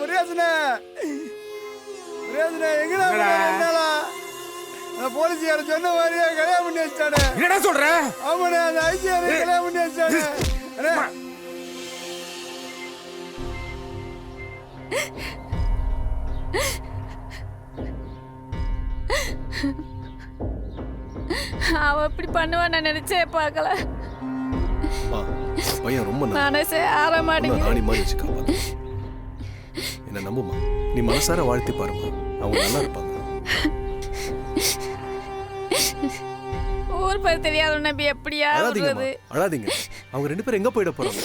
முருகேசனே. முருகேசனே எங்கடா என்னடா? இருந்தாலா நான் போலீஸ்கார சொன்ன மாதிரியே கல்யாணம் பண்ணி வச்சிட்டானே. என்னடா சொல்ற? ஆமாண்ணே அந்த ஐசிஆர் கல்யாணம் பண்ணி வச்சிட்டானே. அண்ணே. அவன் இப்படி பண்ணுவான் நான் நினைச்சே பார்க்கல. பையன் ரொம்ப நல்ல மனசே ஆற என்ன நம்புமா? நீ மனசார வாழ்த்தி பாருமா. அவங்க நல்லா இருப்பாங்க. ஊர் பேர் தெரியாத நம்பி எப்படியா அழாதீங்கம்மா அழாதீங்க. அவங்க ரெண்டு பேரும் எங்க போயிட போறாங்க?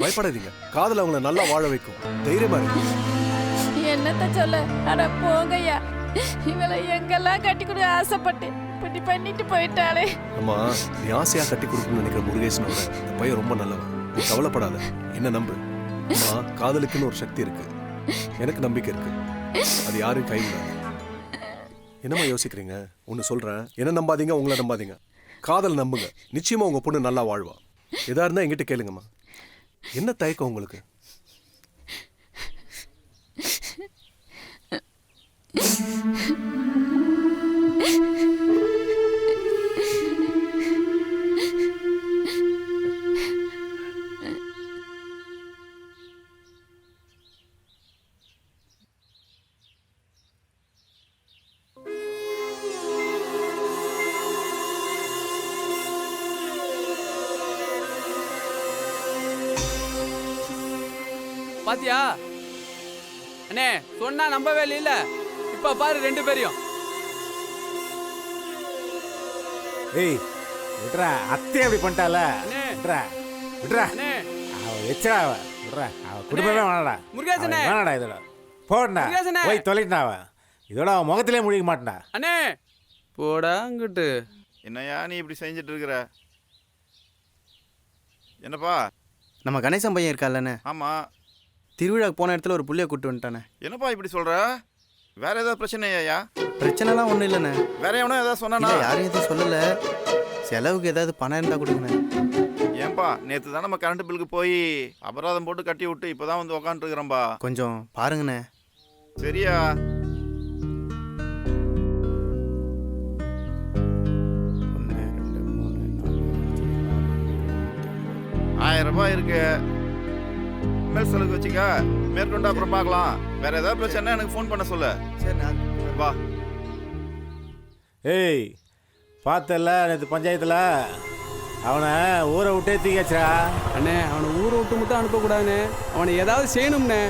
பயப்படாதீங்க. காதல் அவங்கள நல்லா வாழ வைக்கும். தைரியமா இருக்கு என்னத்த சொல்ல? அட போங்கய்யா. இவளை எங்கெல்லாம் கட்டி கொடு ஆசைப்பட்டு? இப்படி பண்ணிட்டு போயிட்டாளே. அம்மா நீ ஆசையா கட்டி கொடுக்கணும்னு நினைக்கிற முருகேசனோட இந்த பையன் ரொம்ப நல்லவன். நீ கவலைப்படாத. என்ன நம்பு? அம்மா காதலுக்குன்னு ஒரு சக்தி இருக்கு. எனக்கு நம்பிக்கை இருக்கு. அது யாரும் கைவிடாது என்னம்மா யோசிக்கிறீங்க? ஒன்று சொல்கிறேன் என்ன நம்பாதீங்க உங்களை நம்பாதீங்க. காதல் நம்புங்க. நிச்சயமா உங்க பொண்ணு நல்லா வாழ்வா. எதா இருந்தா என்கிட்ட கேளுங்கம்மா. என்ன தயக்கம் உங்களுக்கு? பாத்தியா? அண்ணே சொன்னா நம்பவே இல்ல இப்ப பாரு ரெண்டு பேரையும். ஏய் விட்றா. அத்தை அப்படி பண்ணிட்டால. அண்ணே. விட்றா. விட்றா. அண்ணே. அவ எச்சடா அவ. விட்றா. அவ குடும்பமே வேணாடா முருகேசனே. அவ வேணாடா இதோட போடா. போய் தொலைட்டா அவ. இதோட அவன் முகத்திலே முடிக்க மாட்டான்டா. அண்ணே. போடா அங்கிட்டு. என்னய்யா நீ இப்படி செஞ்சுட்டு இருக்கிற? என்னப்பா? நம்ம கணேசன் பையன் இருக்கால்லண்ணே ஆமா. திருவிழாக்கு போன இடத்துல ஒரு புள்ளைய கூட்டு வந்துட்டானே. என்னப்பா இப்படி சொல்ற? வேற ஏதாவது பிரச்சனையா பிரச்சனைலாம் ஒன்றும் இல்லைண்ணே. வேற எவனோ ஏதாவது இல்லை யாரும் எதுவும் சொல்லலை. செலவுக்கு ஏதாவது பணம் இருந்தால் கொடுங்கண்ணே. ஏன்பா நேத்து தான் நம்ம கரண்ட் பில்லுக்கு போய் அபராதம் போட்டு கட்டி விட்டு இப்பதான் வந்து உக்காந்துருக்கிறோம்பா. கொஞ்சம் பாருங்கண்ணே. சரியா? ஆயிரம் ரூபாய் இருக்கு. மேல் செலவுக்கு வச்சுக்க. மேற்கொண்டு அப்புறம் பார்க்கலாம். வேற ஏதாவது பிரச்சனை எனக்கு ஃபோன் பண்ண சொல்லு. சரி நான் வா. ஏய் பார்த்தல நேற்று பஞ்சாயத்தில்? அவனை ஊரை விட்டே தூக்கியாச்சுடா அண்ணே அவனை ஊரை விட்டு மட்டும் அனுப்பக்கூடாதுண்ணே. அவனை ஏதாவது செய்யணும்ண்ணே.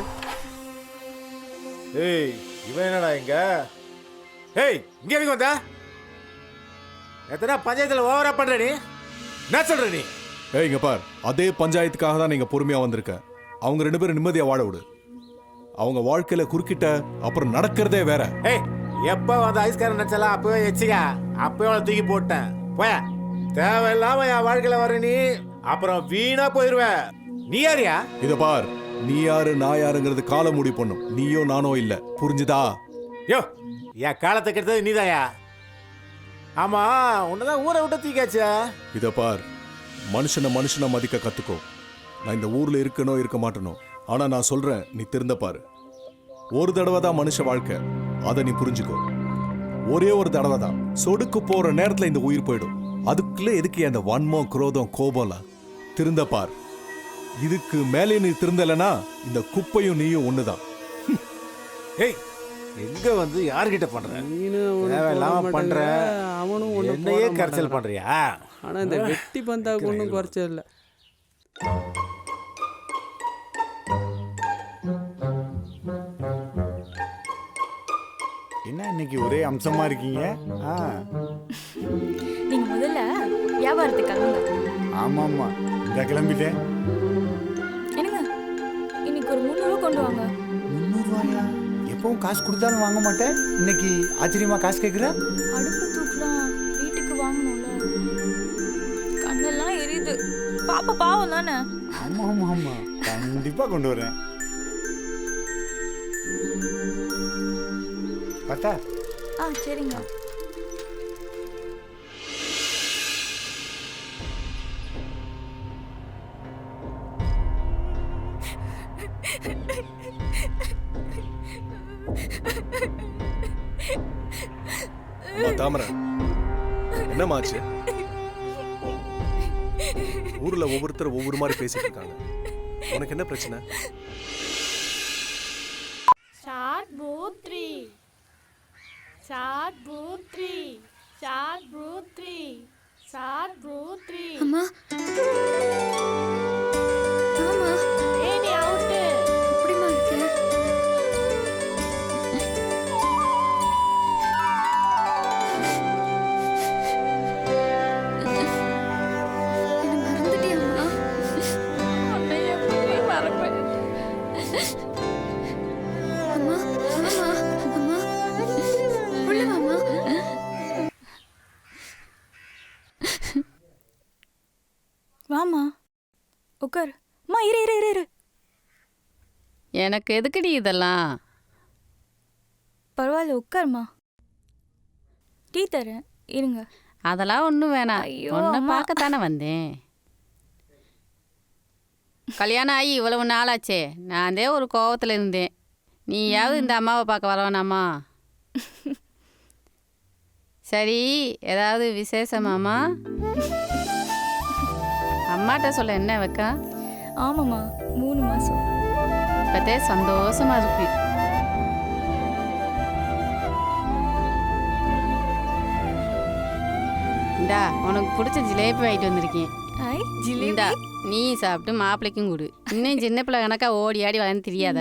ஏய் இவன் என்னடா இங்க? ஏய் இங்க எதுக்கு வந்த? எத்தனை பஞ்சாயத்தில் ஓவரா பண்ற நீ? என்ன சொல்ற நீ? ஏய் இங்க பார். அதே பஞ்சாயத்துக்காக தான் நீங்க பொறுமையா வந்திருக்க. அவங்க ரெண்டு பேரும் நிம்மதியா வாழ விடு. அவங்க வாழ்க்கையில குறுக்கிட்ட அப்புறம் நடக்கிறதே வேற. ஏய் எப்போ வந்து ஐஸ்காரன் நினச்சலாம் அப்பவே எச்சிக்கா அப்பவே அவனை தூக்கி போட்டேன். போய. தேவையில்லாம என் வாழ்க்கையில வர நீ அப்புறம் வீணா போயிருவ. நீ யாரியா? இத பார். நீ யாரு நான் யாருங்கிறது காலம் முடி பண்ணும். நீயோ நானோ இல்ல. புரிஞ்சுதா? யோ என் காலத்தை கெடுத்தது நீதாயா? ஆமா உன்னதான் ஊரை விட்டு தூக்கியாச்சா. இத பார். மனுஷனை மனுஷனை மதிக்க கத்துக்கோ. நான் இந்த ஊர்ல இருக்கனோ இருக்க மாட்டேனோ. ஆனா நான் சொல்றேன் நீ திருந்த பாரு. ஒரு தடவை தான் மனுஷ வாழ்க்கை. அதை நீ புரிஞ்சுக்கோ. ஒரே ஒரு தடவை தான். சொடுக்கு போற நேரத்துல இந்த உயிர் போயிடும். அதுக்குள்ள எதுக்கு அந்த வன்மம் குரோதம் கோபம்லாம்? திருந்த பார். இதுக்கு மேலே நீ திருந்தலைன்னா இந்த குப்பையும் நீயும் ஒண்ணுதான். ஏய் எங்க வந்து யார்கிட்ட பண்ற? தேவையில்லாம பண்ற. அவனும் என்னையே கரைச்சல் பண்றியா? ஆனா இந்த வெட்டி பந்தாக்கு ஒன்றும் குறைச்சல் இல்லை. என்ன இன்னைக்கு ஒரே அம்சமா இருக்கீங்க? ஆ. நீங்க முதல்ல வியாபாரத்துக்கு கிளம்புங்க. ஆமா ஆமா இந்த கிளம்பிட்டேன் என்னங்க? இன்னைக்கு ஒரு முந்நூறுவா கொண்டு வாங்க. முந்நூறுவாயா எப்பவும் காசு கொடுத்தாலும் வாங்க மாட்டேன். இன்னைக்கு ஆச்சரியமா காசு கேட்குற அடுப்பு தூக்கலாம் வீட்டுக்கு வாங்கணும்ல. கண்ணெல்லாம் எரியுது. பாப்பா பாவம் தானே? ஆமா ஆமா ஆமா கண்டிப்பா கொண்டு வரேன். பார்த்தா ஆ சரிங்க. தாமரை. என்னமாச்சு ஊர்ல ஒவ்வொருத்தர் ஒவ்வொரு மாதிரி பேசிட்டு இருக்காங்க. உனக்கு என்ன பிரச்சனை? Short booth three short booth three short booth three அம்மா உட்கார். அம்மா இரு இரு இரு இரு. எனக்கு எதுக்குடி இதெல்லாம்? பரவாயில்ல உட்காருமா. டீ தரேன் இருங்க. அதெல்லாம் ஒன்றும் வேணாம். ஐயோ, உன்னை அம்மா. பார்க்கத்தானே வந்தேன். கல்யாணம் ஆகி இவ்வளவு நாளாச்சே. நான் தே ஒரு கோவத்தில் இருந்தேன். நீயாவது இந்த அம்மாவை பார்க்க வரவேணாமா? சரி ஏதாவது விசேஷமாம்மா? அம்மாட்ட சொல்ல என்ன வைக்கா? ஆமாம்மா மூணு மாதம் இப்பத்தே சந்தோஷமா இருக்கு. இந்தா உனக்கு பிடிச்ச ஜிலேபி வாங்கிட்டு வந்திருக்கேன். இந்தா நீ சாப்பிட்டு மாப்பிள்ளைக்கும் கொடு. இன்னும் சின்ன பிள்ளை கணக்கா ஓடி ஆடி வளர்ந்து தெரியாத.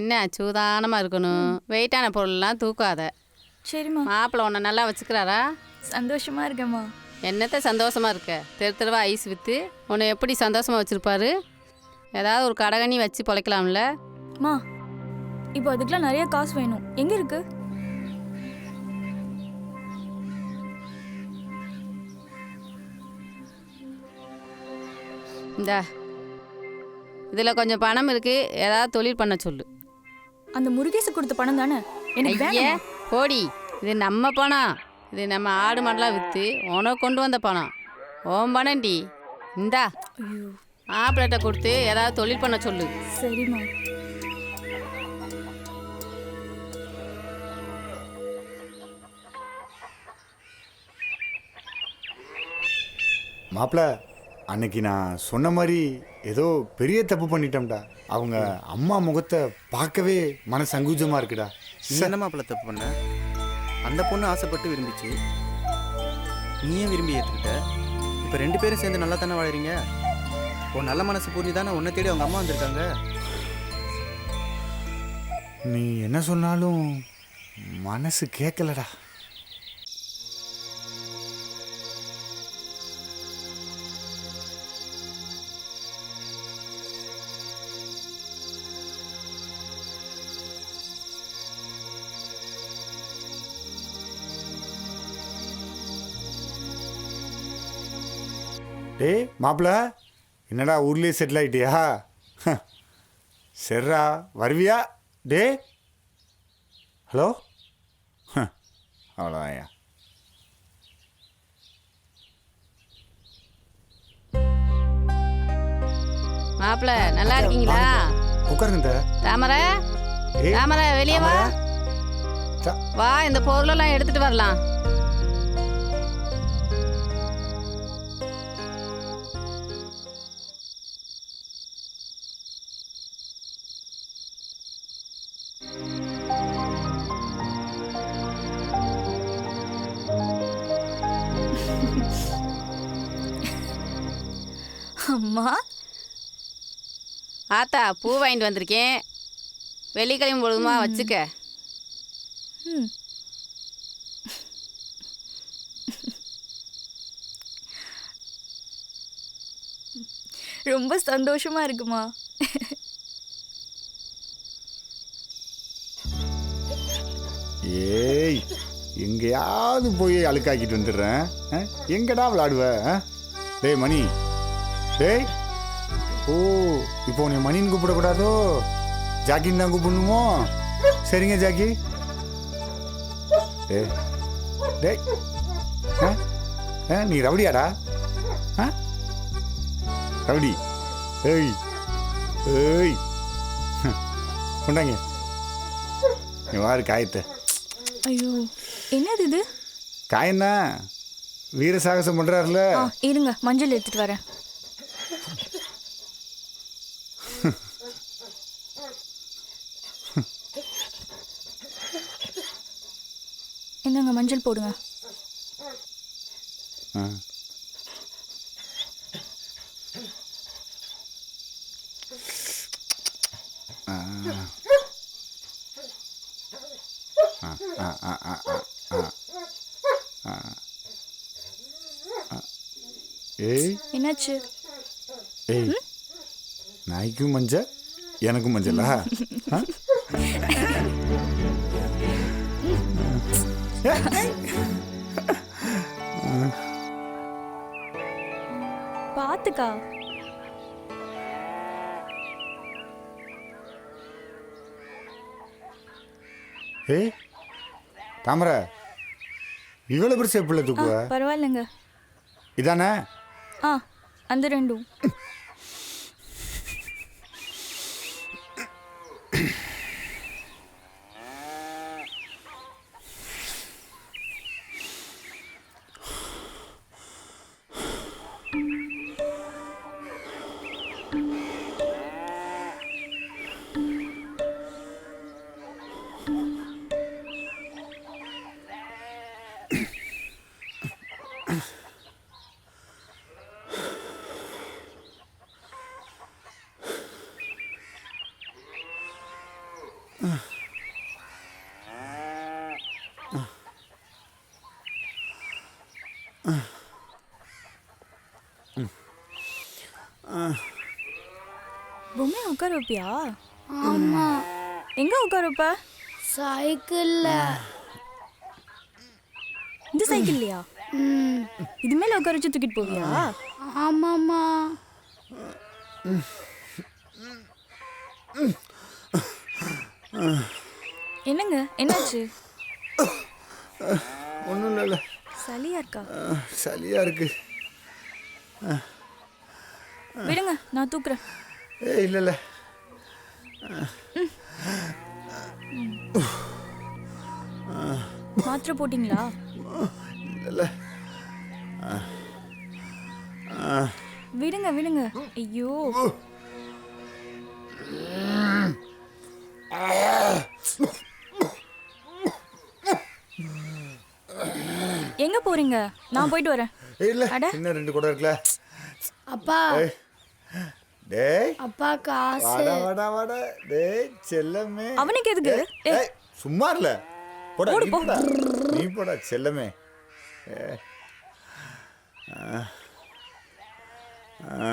என்ன சூதானமா இருக்கணும். வெயிட்டான பொருள்லாம் தூக்காத. சரிம்மா. மாப்பிள்ளை உன்னை நல்லா வச்சுக்கிறாரா? சந்தோஷமா இருக்கேம்மா. என்னத்த சந்தோஷமா இருக்க? தெரு தெருவா ஐஸ் விற்று உன்னை எப்படி சந்தோஷமா வச்சிருப்பாரு? ஏதாவது ஒரு கடகனி வச்சு பொழைக்கலாம்ல? அம்மா இப்போ அதுக்கெல்லாம் நிறைய காசு வேணும். எங்க இருக்கு? இந்தா இதில் கொஞ்சம் பணம் இருக்கு. ஏதாவது தொழில் பண்ண சொல்லு. அந்த முருகேசு கொடுத்த பணம் தானே? எனக்கு ஐயே வேணும்? போடி இது நம்ம பணம். இது நம்ம ஆடு மாடெல்லாம் விற்று உனக்கு கொண்டு வந்த பணம். ஓம் பணம்டி இந்தா. ஐயோ. மாப்பிள்ளைகிட்ட கொடுத்து ஏதாவது தொழில் பண்ண சொல்லு. சரிம்மா. மாப்பிள அன்னைக்கு நான் சொன்ன மாதிரி ஏதோ பெரிய தப்பு பண்ணிட்டோம்டா. அவங்க அம்மா முகத்தை பார்க்கவே மன சங்கூஜமா இருக்குடா. என்ன மாப்பிள்ள தப்பு பண்ண? அந்த பொண்ணு ஆசைப்பட்டு விரும்பிச்சு. நீயும் விரும்பி ஏற்றுக்கிட்ட இப்போ ரெண்டு பேரும் சேர்ந்து நல்லா தானே வாழறீங்க? உன் நல்ல மனசு புரிஞ்சு தானே உன்னை தேடி அவங்க அம்மா வந்திருக்காங்க? நீ என்ன சொன்னாலும் மனசு கேட்கலடா. டேய் மாப்பிள என்னடா ஊர்லயே செட்டில் ஆயிட்டியா? ஹ, சரிடா வருவியா? டே ஹலோ? அவ்வளோதான்யா மாப்பிள்ளை நல்லா இருக்கீங்களா? உட்காருங்க. தாமரை தாமரை வெளியே வா. வா இந்த பொருளெல்லாம் எடுத்துட்டு வரலாம். பூ வாங்கிட்டு வந்திருக்கேன். வெள்ளிக்கிழமை பொழுதுமா வச்சுக்க. ம். ரொம்ப சந்தோஷமா இருக்குமா? ஏய் எங்கேயாவது போய் அழுக்காக்கிட்டு வந்துடுறேன்? எங்கடா விளாடுவ? டேய் மணி. டேய் ஓ இப்போ உன்னை மணின்னு கூப்பிடக்கூடாதோ? ஜாக்கின்னு தான் கூப்பிடணுமோ? சரிங்க ஜாக்கி. டேய் டேய். ஆ? நீ ரவுடியாடா? ஆ? ரவுடி. ஏய் ஏய். கொண்டாங்க. நீ வாரு காயத்தை. ஐயோ என்னது இது? காயண்ணா வீர சாகசம் பண்ணுறாருல இருங்க மஞ்சள் எடுத்துட்டு வரேன். இந்தாங்க மஞ்சள் போடுங்க. ஆ. என்னாச்சு? ஏய் நாய்க்கும் மஞ்சள் எனக்கும் மஞ்சளா? பாத்துக்கா. ஏய் தாமரை இவ்வளோ பெருசு எப்படி தூக்குவ? பரவாயில்லைங்க. இதானே? ஆ அந்த ரெண்டும். உட்கார வைப்பியா ஆமா. எங்க உட்கார வைப்ப சைக்கிள்ல. இந்த சைக்கிள்லையா? ம். இது மேல உட்கார வச்சு தூக்கிட்டு போவியா? ஆமாம்மா. என்னங்க? என்னாச்சு? ஒன்றும் இல்லை. சளியா இருக்கா? சளியாக இருக்கு. விடுங்க நான் தூக்குறேன். ஏ இல்லை இல்லை. மாத்திரை போட்டிங்களா? இல்லை விடுங்க விடுங்க. ஐயோ. எங்க போறீங்க? நான் போயிட்டு வரேன். இல்லை. இன்னும் ரெண்டு கூட இருக்குல்ல. அப்பா. டேய். அப்பா காசு வாடா வாடா வாடா. டேய் செல்லமே. அவனுக்கு எதுக்கு? ஏய் சும்மா இல்ல போடா நீ. போடா. நீ போடா செல்லமே. ஆ. ஆ.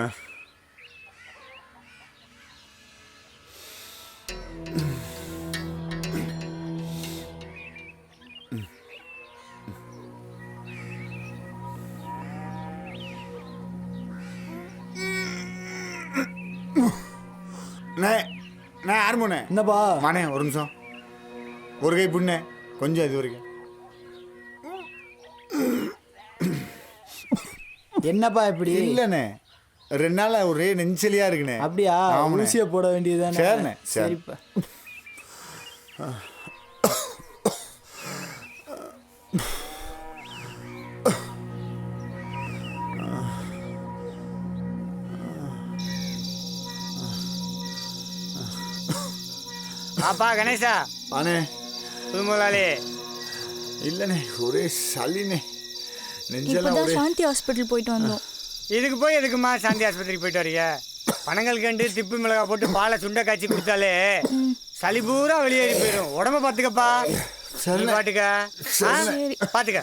ஆறுமுண்ணே. என்னப்பா? வாண்ணே ஒரு நிமிஷம். ஒரு கை புண்ணே கொஞ்சம் இது வரைக்கும். என்னப்பா இப்படி? இல்லைண்ணே. ரெண்டு நாளா ஒரே நெஞ்சலியா இருக்குண்ணே. அப்படியா? ஆமாண்ணே. ஊசியை போட வேண்டியதுதானே? சரிண்ணே, சரி. சரிப்பா. அப்பா கணேசா. வாண்ணே புது முதலாளி. இல்லைண்ணே ஒரே சளிண்ணே. நெஞ்செல்லாம் இப்பதான் ஒரே சாந்தி ஹாஸ்பிட்டல் போயிட்டு வந்தோம். இதுக்கு போய் எதுக்குமா சாந்தி ஆஸ்பத்திரிக்கு போயிட்டு வரீங்க? பனங்கள் கண்டு திப்பு மிளகா போட்டு பாலை சுண்டை காய்ச்சி கொடுத்தாலே சளி பூரா வெளியேறி போயிடும். உடம்ப பாத்துக்கப்பா. நீ பாட்டுக்க. ஆ? சரி. பாத்துக்க.